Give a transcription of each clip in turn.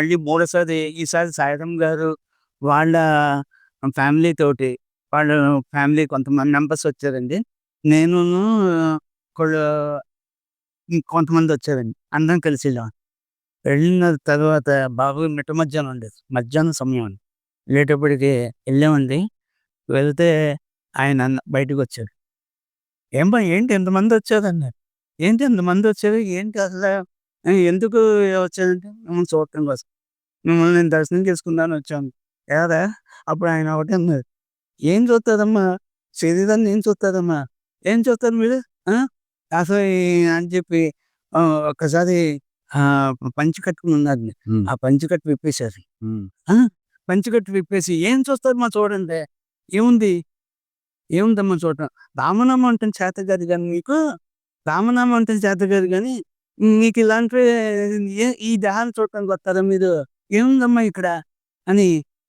మళ్ళీ మూడోసారి ఈసారి సాయిరామ్ గారు వాళ్ళ ఫ్యామిలీ తోటి వాళ్ళ ఫ్యామిలీ కొంతమంది మెంబర్స్ వచ్చారండి. నేను కొంతమంది వచ్చారండి. అందరం కలిసి వెళ్ళాం వెళ్ళిన తర్వాత బాబు మిట్ట మధ్యాహ్నం ఉండేది మధ్యాహ్నం సమయం అండి. వెళ్ళేటప్పటికి వెళ్ళామండి. వెళ్తే ఆయన అన్న- బయటకు వచ్చాడు ఏం బా ఏంటి ఎంతమంది వచ్చారు అన్నారు ఏంటి ఎంతమంది వచ్చారు? ఏంటి అసలు ఎందుకు వచ్చారంటే మిమ్మల్ని చూడటం కోసం. మిమ్మల్ని నేను దర్శనం చేసుకుందామని వచ్చాను. ఏదా అప్పుడు ఆయన ఒకటి అన్నారు. ఏం చూస్తారమ్మా? శరీరాన్ని ఏం చూస్తారమ్మా? ఏం చూస్తారు మీరు? అసలు అని చెప్పి ఒక్కసారి ఆ పంచి కట్టుకుని ఉన్నారు ఆ పంచి కట్టు విప్పేశారు. పంచి కట్టు విప్పేసి ఏం చూస్తారు మా చూడండి. ఏముంది? ఏముందమ్మా చూడటం? రామనామం అంటే చేత కాదు కానీ మీకు. రామనామం అంటే చేత కాదు కానీ మీకు ఇలాంటి ఈ దేహాన్ని చూడటానికి వస్తారా మీరు? ఏముందమ్మా ఇక్కడ? అని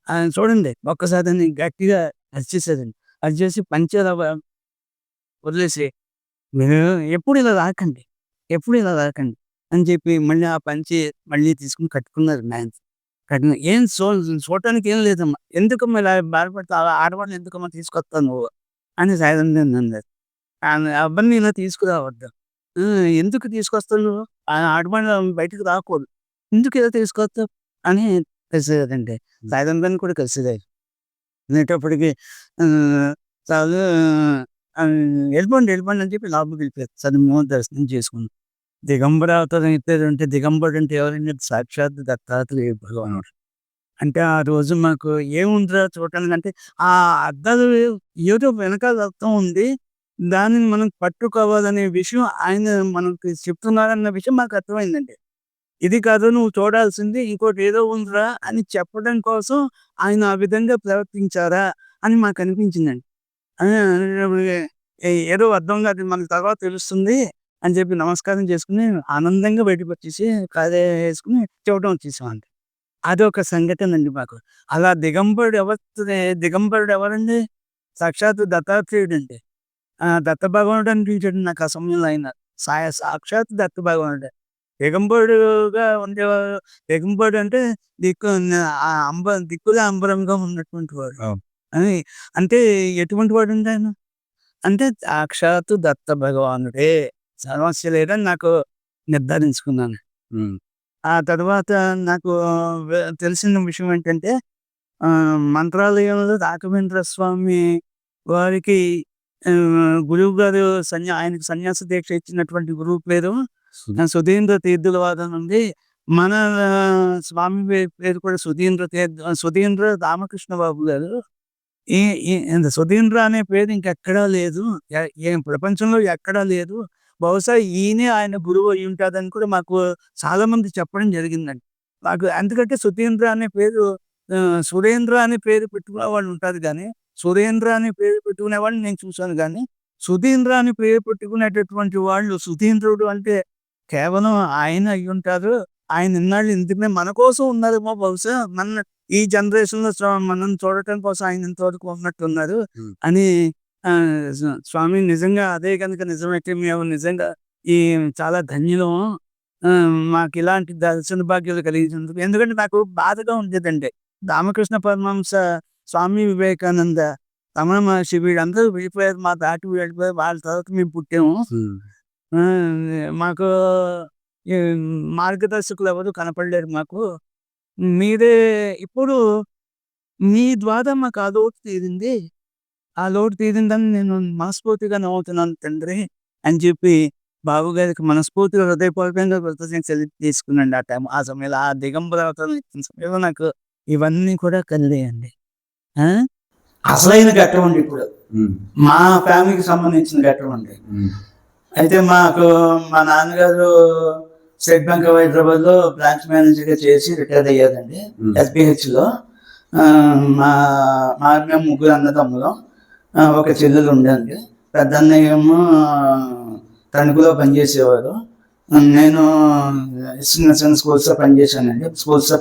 ఆయన చూడండి. ఒక్కసారి అని గట్టిగా అరిచేసేదండి అరిచేసి పంచర్ వదిలేసి మీరు ఎప్పుడు ఇలా రాకండి. ఎప్పుడు ఇలా రాకండి. అని చెప్పి మళ్ళీ ఆ పంచి మళ్ళీ తీసుకుని కట్టుకున్నారు మ్యాన్స్ కట్టిన ఏం చూ చూడటానికి ఏం లేదమ్మా. ఎందుకమ్మా ఇలా బాధపడతా ఆడవాళ్ళు ఎందుకమ్మా తీసుకొస్తాను నువ్వు? అని సాయం అన్నారు. అబ్బాయిని ఇలా తీసుకురావద్దు. ఎందుకు తీసుకొస్తావు నువ్వు ఆ ఆడవాళ్ళు బయటకు రాకూడదు. ఎందుకు ఇలా తీసుకొస్తావు? అని కలిసేదండి. సాయంత్రం కూడా కలిసేది అనేటప్పటికి "ఆ, చాలు వెళ్ళిపోండి వెళ్ళిపోండి అని చెప్పి లోపలికి వెళ్ళిపోయారు. చదువు దర్శనం చేసుకున్నాం. దిగంబర అవతారం ఎత్తారు అంటే దిగంబరుడు అంటే ఎవరైనా సాక్షాత్ దత్తాత్రేయ భగవానుడు. అంటే ఆ రోజు మాకు ఏముందిరా చూడటానికి అంటే ఆ అద్దాలు ఏదో వెనకాల అర్థం ఉంది. దానిని మనం పట్టుకోవాలనే విషయం ఆయన మనకి చెప్తున్నారన్న విషయం మాకు అర్థమైందండి. ఇది కాదు నువ్వు చూడాల్సింది ఇంకోటి ఏదో ఉందిరా అని చెప్పడం కోసం ఆయన ఆ విధంగా ప్రవర్తించారా అని మాకు అనిపించిందండి. ఏదో అర్థం కాదు మనకి తర్వాత తెలుస్తుంది అని చెప్పి నమస్కారం చేసుకుని ఆనందంగా బయటకు వచ్చేసి కాదే వేసుకుని చెప్పడం వచ్చేసామండి అదొక సంఘటన అండి మాకు. అలా దిగంబరుడు ఎవరు దిగంబరుడు ఎవరండి? సాక్షాత్ దత్తాత్రేయుడు అండి దత్త భగవానుడు అనిపించాడు నాకు ఆ సమయంలో ఆయన. సాయ సాక్షాత్ దత్త భగవానుడు. దిగంబరుడుగా ఉండేవాడు దిగంబరుడు అంటే దిక్కు ఆ అంబ దిక్కుల అంబరంగా ఉన్నటువంటి వాడు. అని అంటే ఎటువంటి వాడు అండి ఆయన? అంటే సాక్షాత్తు దత్త భగవానుడే. సమస్య లేదని నాకు నిర్ధారించుకున్నాను. ఆ తర్వాత నాకు తెలిసిన విషయం ఏంటంటే మంత్రాలయంలో రాఘవేంద్ర స్వామి వారికి గురువు గారు సన్యా ఆయనకు సన్యాస దీక్ష ఇచ్చినటువంటి గురువు పేరు సుధీంద్ర తీర్థుల వాదం నుండి మన స్వామి పేరు కూడా సుధీంద్ర తీర్థ సుధీంద్ర రామకృష్ణ బాబు గారు. ఈ సుధీంద్ర అనే పేరు ఇంకెక్కడా లేదు. ప్రపంచంలో ఎక్కడా లేదు. బహుశా ఈయనే ఆయన గురువు అయి ఉంటాదని కూడా మాకు చాలా మంది చెప్పడం జరిగిందండి. నాకు ఎందుకంటే సుధీంద్ర అనే పేరు సురేంద్ర అనే పేరు పెట్టుకునే వాళ్ళు ఉంటారు కానీ సురేంద్ర అనే పేరు పెట్టుకునే వాళ్ళని నేను చూశాను కానీ సుధీంద్ర అని పేరు పెట్టుకునేటటువంటి వాళ్ళు సుధీంద్రుడు అంటే కేవలం ఆయన అయి ఉంటారు. ఆయన ఇన్నాళ్ళు ఇందుకనే మన కోసం ఉన్నారేమో బహుశా మన ఈ జనరేషన్లో మనం చూడటం కోసం ఆయన ఇంతవరకు ఉన్నట్టు ఉన్నారు Hmm. అని స్వామి నిజంగా అదే కనుక నిజమైతే మేము నిజంగా ఈ చాలా ధన్యులం. మాకు ఇలాంటి దర్శన భాగ్యాలు కలిగించినందుకు. ఎందుకంటే నాకు బాధగా ఉండేదండి రామకృష్ణ పరమహంస స్వామి వివేకానంద రమణ మహర్షి వీళ్ళందరూ వెళ్ళిపోయారు మా దాటి వెళ్ళిపోయారు. వాళ్ళ తర్వాత మేము పుట్టాము. మాకు మార్గదర్శకులు ఎవరు కనపడలేరు మాకు. మీరే ఇప్పుడు మీ ద్వారా మాకు ఆ లోటు తీరింది. ఆ లోటు తీరిందని నేను మనస్ఫూర్తిగా నవ్వుతున్నాను తండ్రి అని చెప్పి బాబు గారికి మనస్ఫూర్తిగా హృదయపూర్వకంగా కృతజ్ఞతలు తీసుకున్నాండి ఆ టైం ఆ సమయంలో ఆ దిగంబర సమయంలో నాకు ఇవన్నీ కూడా కలిగాయండి? అసలైన ఘట్టం అండి ఇప్పుడు. మా ఫ్యామిలీకి సంబంధించిన ఘట్టం అండి. అయితే మాకు మా నాన్నగారు స్టేట్ బ్యాంక్ ఆఫ్ హైదరాబాద్లో బ్రాంచ్ మేనేజర్గా చేసి రిటైర్ అయ్యారండి ఎస్బిహెచ్లో మా మా మేము ముగ్గురు అన్నదమ్ములం ఒక చెల్లెలు ఉండండి పెద్ద అన్నయ్య ఏమో తణుకులో పనిచేసేవారు. నేను చిన్న చిన్న స్కూల్స్లో పనిచేశానండి. స్కూల్స్లో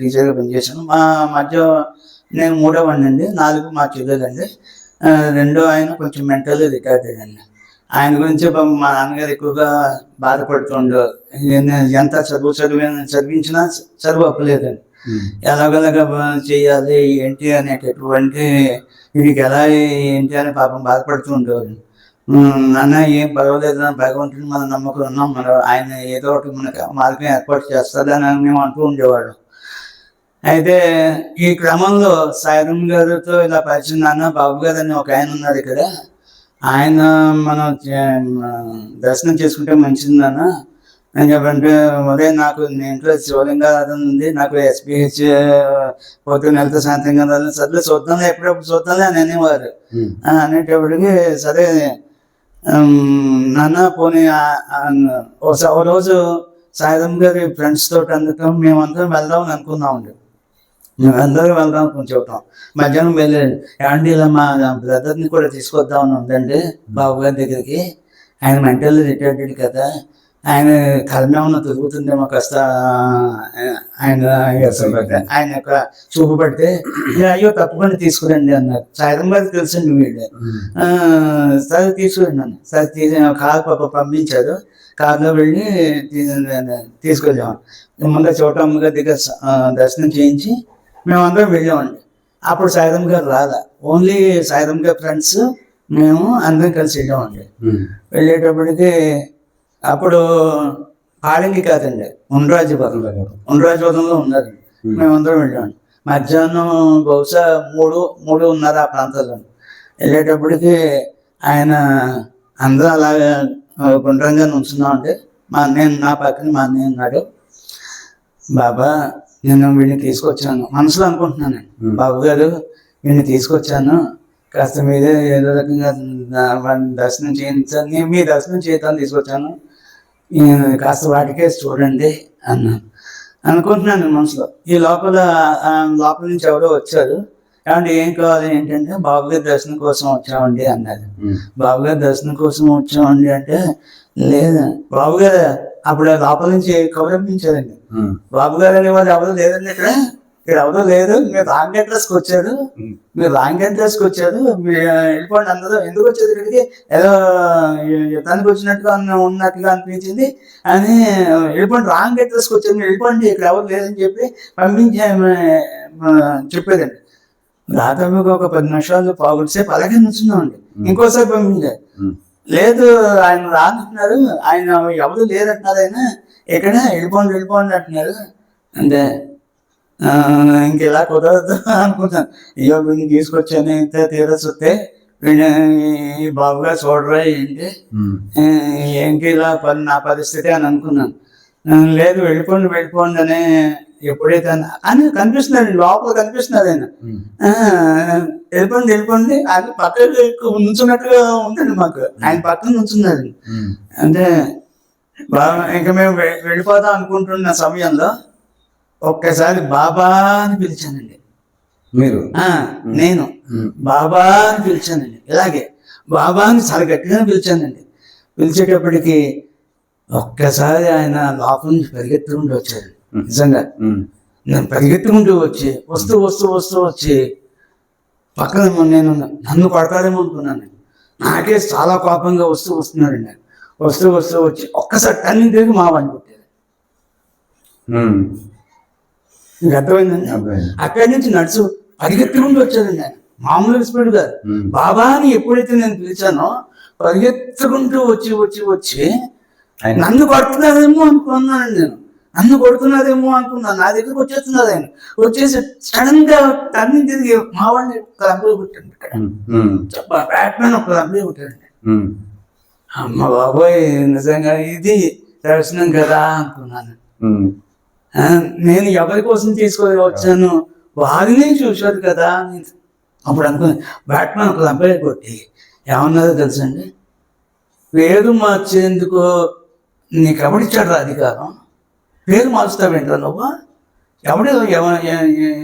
టీచర్గా పనిచేశాను. మా మధ్య నేను మూడో వాడిని అండి నాలుగు మా చెల్లెలండి రెండో ఆయన కొంచెం మెంటల్లీ రిటైర్డ్ అయ్యండి ఆయన గురించి మా నాన్నగారు ఎక్కువగా బాధపడుతుండు. ఎంత చదువు చదివి చదివించినా చదువు అప్పలేదండి ఎలాగోలాగా చేయాలి ఏంటి అనేటటువంటి వీడికి ఎలా ఏంటి అని పాపం బాధపడుతూ ఉండేవారు నాన్న ఏం పర్వాలేదు భగవంతుని మన నమ్మకం ఉన్నాం. మన ఆయన ఏదో ఒకటి మనకు మార్గం ఏర్పాటు చేస్తాడని మేము అంటూ ఉండేవాడు అయితే ఈ క్రమంలో సాయిరం గారితో ఇలా పరిచయం నాన్న బాబు గారు అని ఒక ఆయన ఉన్నారు ఇక్కడ. ఆయన మనం దర్శనం చేసుకుంటే మంచిది నాన్న. అని చెప్పంటే ఒరే నాకు నేను ఇంట్లో శివలింగారాధన ఉంది. నాకు ఎస్పీహెచ్ పొద్దున్న వెళ్తే సాయంత్రం కదా సర్లే చూద్దాం ఎప్పుడప్పుడు చూద్దాంలే అని అనేవారు. అనేటప్పటికి సరే నాన్న పోనీ ఓ రోజు సాయిరం గారి ఫ్రెండ్స్ తోటి అందుకం మేమందరం వెళ్దాం అని అనుకున్నామండి. మేము అందరూ వెళ్దాం అనుకుని చెబుతాం మధ్యాహ్నం వెళ్ళాడు ఏమండి ఇలా మా బ్రదర్ని కూడా తీసుకొద్దామని ఉందండి బాబు గారి దగ్గరికి. ఆయన మెంటల్ రిటైర్డ్ కదా. ఆయన కర్మేమన్నా తిరుగుతుందేమో కాస్త ఆయన ఆయన యొక్క చూపు పడితే అయ్యో తప్పకుండా తీసుకురండి అన్నారు. సాయంత్రం గారికి తెలుసండి వీళ్ళు. సరే తీసుకురండి అన్న సరే తీసి కారు పాప పంపించారు కార్లో వెళ్ళి తీసుకెళ్ళాము ముందు చోటమ్మ గారి దగ్గర దర్శనం చేయించి మేమందరం వెళ్ళామండి. అప్పుడు సాయిరం గారు రాలా. ఓన్లీ సాయిరం గారి ఫ్రెండ్స్ మేము అందరం కలిసి వెళ్ళామండి. వెళ్ళేటప్పటికి అప్పుడు పాడంగి కాదండి ఉండ్రాజపురం ఉండ్రాజపురంలో ఉన్నారు. మేమందరం వెళ్ళాం మధ్యాహ్నం బహుశా మూడు మూడు ఉన్నారు ఆ ప్రాంతాల్లో వెళ్ళేటప్పటికి ఆయన అందరూ అలాగా గుండ్రంగా నుంచున్నామంటే మా అన్నయ్య నా పక్కన మా అన్నయ్య ఉన్నాడు. బాబా నేను వీడిని తీసుకొచ్చాను. మనసులో అనుకుంటున్నాను. బాబు గారు వీడిని తీసుకొచ్చాను. కాస్త మీరే ఏదో రకంగా దర్శనం చేయించాను నేను మీ దర్శనం చేద్దామని తీసుకొచ్చాను. కాస్త వాటికే చూడండి అన్నాను అనుకుంటున్నాను మనసులో. ఈ లోపల లోపల నుంచి ఎవరో వచ్చారు. ఏమంటే ఏం కావాలి ఏంటంటే బాబు గారి దర్శనం కోసం వచ్చామండి అన్నారు. బాబు గారి దర్శనం కోసం వచ్చామండి అంటే లేదు. బాబు గారు అప్పుడు లోపల నుంచి కౌరవించారండి బాబు గారు అనేవారు ఎవరు లేదండి ఇక్కడ? ఇక్కడ ఎవరు లేదు మీరు రాంగ్ అడ్రస్కి వచ్చారు. మీరు రాంగ్ అడ్రస్కి వచ్చారు. మీరు వెళ్ళిపోండి అందరూ. ఎందుకు వచ్చారు ఇక్కడికి? ఏదో యుద్ధానికి వచ్చినట్టుగా ఉన్న- ఉన్నట్టుగా అనిపించింది అని వెళ్ళిపోండి రాంగ్ అడ్రస్కి వచ్చారు. మీరు వెళ్ళిపోండి ఇక్కడ ఎవరు లేదని చెప్పి పంపించి చెప్పేదండి దాదాపుగా ఒక పది నిమిషాలు పావుల సేపు అలాగే నుంచున్నామండి. ఇంకోసారి పంపించారు. లేదు ఆయన రానంటున్నారు. ఆయన ఎవరు లేదంటున్నారు ఆయన. ఇక్కడ వెళ్ళిపోండి వెళ్ళిపోండి అంటున్నారు. అంటే ఆ, ఇంక ఇలా కుదరదు అనుకుంటాను అయ్యో వీడిని తీసుకొచ్చాను ఇంత వీడిని ఈ బాబుగా చూడరా ఏంటి? ఏంటి ఇలా పని నా పరిస్థితి అని అనుకున్నాను. లేదు వెళ్ళిపోండి వెళ్ళిపోండి అని ఎప్పుడైతే అని కనిపిస్తున్నాడు లోపల కనిపిస్తున్నాడు ఆయన. వెళ్ళిపోండి వెళ్ళిపోండి. ఆయన పక్కన నుంచున్నట్టుగా ఉంటుంది మాకు. ఆయన పక్కన నుంచున్నాడు అంటే బాగా ఇంకా మేము వెళ్ళిపోదాం అనుకుంటున్న సమయంలో ఒక్కసారి బాబా అని పిలిచానండి. మీరు? నేను. బాబా అని పిలిచానండి. ఇలాగే బాబా అని చాలా గట్టిగా పిలిచానండి. పిలిచేటప్పటికి ఒక్కసారి ఆయన లోపల నుంచి పరిగెత్తుకుంటూ వచ్చారు. నిజంగా. నేను పరిగెత్తుకుంటూ వచ్చి వస్తూ వస్తూ వస్తూ వచ్చి పక్కన నేను నన్ను కొడతారేమో అనుకున్నాను నాకే చాలా కోపంగా వస్తూ వస్తున్నాడండి వస్తూ వస్తూ వచ్చి ఒక్కసారి టర్నింగ్ తిరిగి మా వాడిని కొట్టారు మీకు అర్థమైందండి అర్థమైంది. అక్కడి నుంచి నడుచు పరిగెత్తుకుంటూ వచ్చాడండి ఆయన మామూలు స్పీడ్ కాదు. బాబా అని ఎప్పుడైతే నేను పిలిచానో పరిగెత్తుకుంటూ వచ్చి వచ్చి వచ్చి నన్ను కొడుతున్నారేమో అనుకున్నానండి నేను. నన్ను కొడుతున్నారేమో అనుకున్నాను నా దగ్గరకు వచ్చేస్తున్నారు ఆయన. వచ్చేసి సడన్గా టర్నింగ్ తిరిగి మా వాడిని ఒక రంగులో కొట్టాడు ఇక్కడ. బ్యాట్మెన్ ఒక రంగులో కొట్టాడండి. అమ్మ బాబోయ్ నిజంగా ఇది దర్శనం కదా అనుకున్నాను. నేను ఎవరి కోసం తీసుకొని వచ్చాను? వారిని చూశారు కదా అప్పుడు అనుకున్నాను బ్యాట్మెన్ ఒక రంగులో కొట్టి ఏమన్నదో తెలుసండి? పేరు మార్చేందుకు నీకు ఎవడిచ్చాడు రా అధికారం? పేరు మార్చుతావేంట్రా నువ్వు? ఎవడు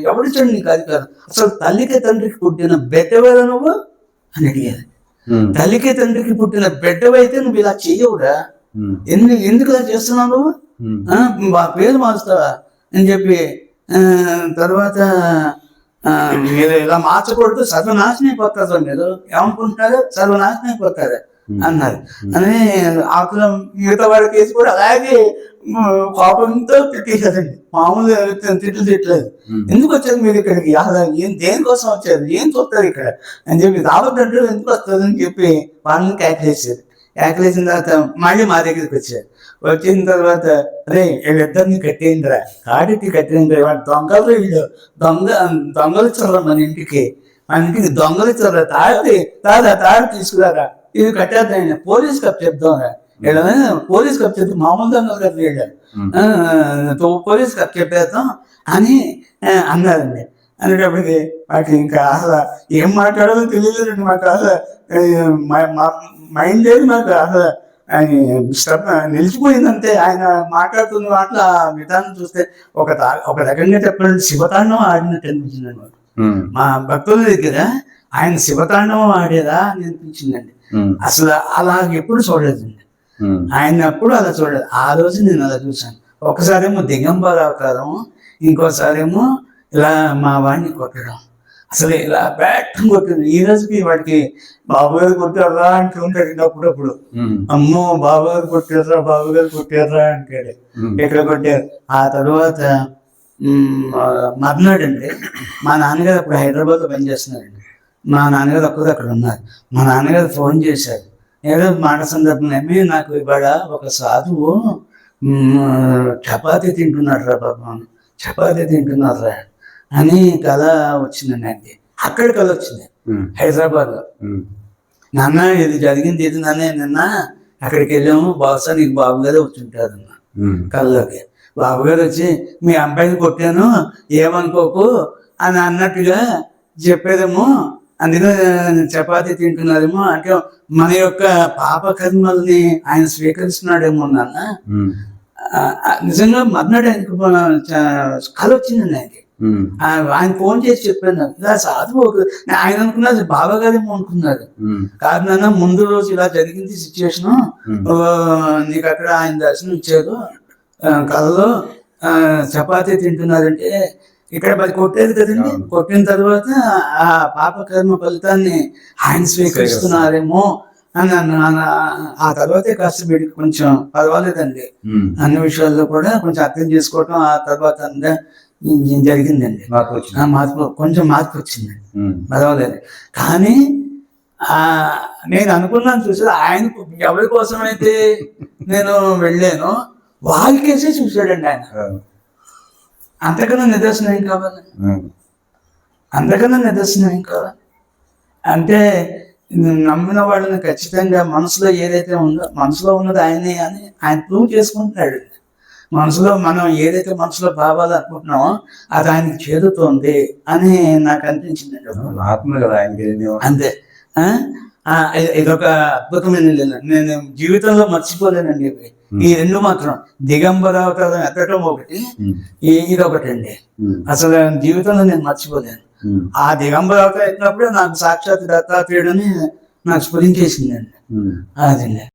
ఎవడిచ్చాడు నీకు అధికారం? అసలు తల్లికి తండ్రికి పుట్టిన బిడ్డవేరా నువ్వు? అని అడిగారు తల్లికి తండ్రికి పుట్టిన బిడ్డవైతే నువ్వు ఇలా చెయ్యవురా? ఎందుకు ఎందుకు ఇలా చేస్తున్నావు నువ్వు? ఆ, మా పేరు మార్చుతావా? అని చెప్పి తర్వాత మీరు ఇలా మార్చకూడదు సర్వనాశనం అయిపోతారు మీరు. ఏమనుకుంటున్నారు? సర్వనాశనం అయిపోతారు అన్నారు. అని ఆకుల మిగతా వాళ్ళ కేసు కూడా అలాగే కోపంతో తిట్టేశారండి మామూలు తిట్లు తిట్టలేదు. ఎందుకు వచ్చారు మీరు ఇక్కడికి? అసలు ఏం దేనికోసం వచ్చారు? ఏం చూస్తారు ఇక్కడ? అని చెప్పి రావద్దంటే ఎందుకు వస్తారు? అని చెప్పి వాళ్ళని క్యాకిలేసారు క్యాకిలేసిన తర్వాత మళ్ళీ మా దగ్గరికి వచ్చారు. వచ్చిన తర్వాత అరే వీళ్ళిద్దరిని కట్టేయండిరా. కాడికి కట్టేయండి వాడు దొంగలు వీళ్ళు. దొంగ దొంగలు ఇచ్చారు మన ఇంటికి. మన ఇంటికి దొంగలు ఇచ్చారు తాడి తాదా తాడు తీసుకురారా. ఇది కట్టేద్దాం పోలీస్ కప్ చెప్దాం వీళ్ళ పోలీస్ కప్ చెప్తే మామూలు దొంగలు కదా వీళ్ళు. పోలీస్ కప్ చెప్పేద్దాం అని అన్నారండి. అనేటప్పటికి వాటికి ఇంకా అసలు ఏం మాట్లాడాలో తెలియలేదండి మాకు అసలు. మైండ్ లేదు మాకు అసలు. నిలిచిపోయిందంటే ఆయన మాట్లాడుతున్న వాటిలో ఆ విధానం చూస్తే ఒక ఒక రకంగా చెప్పాలంటే శివతాండవం ఆడినట్టు అనిపించింది అనమాట మా భక్తుల దగ్గర ఆయన శివతాండవం ఆడేదా అని అనిపించిందండి. అసలు అలా ఎప్పుడు చూడలేదండి. ఆయన అప్పుడు అలా చూడలేదు. ఆ రోజు నేను అలా చూశాను. ఒకసారేమో దిగంబర అవతారం ఇంకోసారేమో ఇలా మా వాడిని కొట్టడం. అసలు ఇలా బ్యాట్ కొట్టింది. ఈ రోజుకి వాడికి బాబు గారు కొట్టారా అంటూ ఉంటాడు అప్పుడప్పుడు. అమ్మో బాబు గారు కొట్టారా బాబు గారు కొట్టారా అంటాడు ఎక్కడ కొట్టారు? ఆ తర్వాత మర్నాడు అండి మా నాన్నగారు అప్పుడు హైదరాబాద్లో పనిచేస్తున్నారండి. మా నాన్నగారు ఒక్కరు అక్కడ ఉన్నారు. మా నాన్నగారు ఫోన్ చేశారు. ఏదో మాట సందర్భంగా "ఏమి, నాకు ఇవాళ ఒక సాధువు చపాతీ తింటున్నాడు రా పాపం చపాతీ తింటున్నారు రా అని కళ వచ్చిందండి ఆయనకి అక్కడ కళ వచ్చింది. హైదరాబాద్లో. నాన్న ఇది జరిగింది ఇది నాన్న నిన్న. అక్కడికి వెళ్ళాము బహుశా నీకు బాబు గారు అన్న కళ్ళలోకి బాబు గారు వచ్చి మీ అబ్బాయిని కొట్టాను ఏమనుకోకు అని అన్నట్టుగా చెప్పేదేమో అందులో చపాతీ తింటున్నారేమో అంటే మన యొక్క పాప కర్మల్ని ఆయన స్వీకరిస్తున్నాడేమో నాన్న. నిజంగా మర్నాడు ఆయనకు కళ వచ్చిందండి ఆయనకి. ఆయన ఫోన్ చేసి చెప్పాను నాకు. ఇలా సాధువు ఆయన అనుకున్నది బాబా గారేమో అనుకున్నారు. కాదు నాన్న ముందు రోజు ఇలా జరిగింది సిచ్యువేషన్ నీకు అక్కడ ఆయన దర్శనం ఇచ్చారు. కళలో ఆ, చపాతీ తింటున్నారంటే ఇక్కడ మరి కొట్టేది కదండి. కొట్టిన తర్వాత ఆ పాప కర్మ ఫలితాన్ని ఆయన స్వీకరిస్తున్నారేమో అని అన్న- ఆ తర్వాతే కాస్త వీడికి కొంచెం పర్వాలేదండి. అన్ని విషయాల్లో కూడా కొంచెం అర్థం చేసుకోవటం ఆ తర్వాత అంతా జరిగిందండి. నాకు వచ్చింది. ఆ మార్పు కొంచెం మార్పు వచ్చిందండి. పర్వాలేదు. కానీ ఆ నేను అనుకున్నాను చూసి ఆయన ఎవరి కోసమైతే నేను వెళ్ళానో వాళ్ళకేసే చూశాడండి ఆయన. అంతకన్నా నిదర్శనం ఏం కావాలి? అంతకన్నా నిదర్శనం ఏం కావాలి? అంటే నమ్మిన వాళ్ళని ఖచ్చితంగా మనసులో ఏదైతే ఉందో మనసులో ఉన్నది ఆయనే అని ఆయన ప్రూవ్ చేసుకుంటున్నాడు. మనసులో మనం ఏదైతే మనసులో భావాలు అనుకుంటున్నామో అది ఆయనకి చేరుతోంది అని నాకు అనిపించిందండి ఆత్మ కదా ఆయనకి ఏమీ- అంతే. ఇదొక అద్భుతమైన లీల. నేను జీవితంలో మర్చిపోలేనండి ఈ రెండు మాత్రం. దిగంబర అవతారం ఎత్తటం ఒకటి ఇది ఒకటి అండి అసలు జీవితంలో నేను మర్చిపోలేను. ఆ దిగంబర అవతారం ఎత్తినప్పుడే నాకు సాక్షాత్ దత్తాత్రేయుడని నాకు స్ఫురించేసిందండి. అదండి.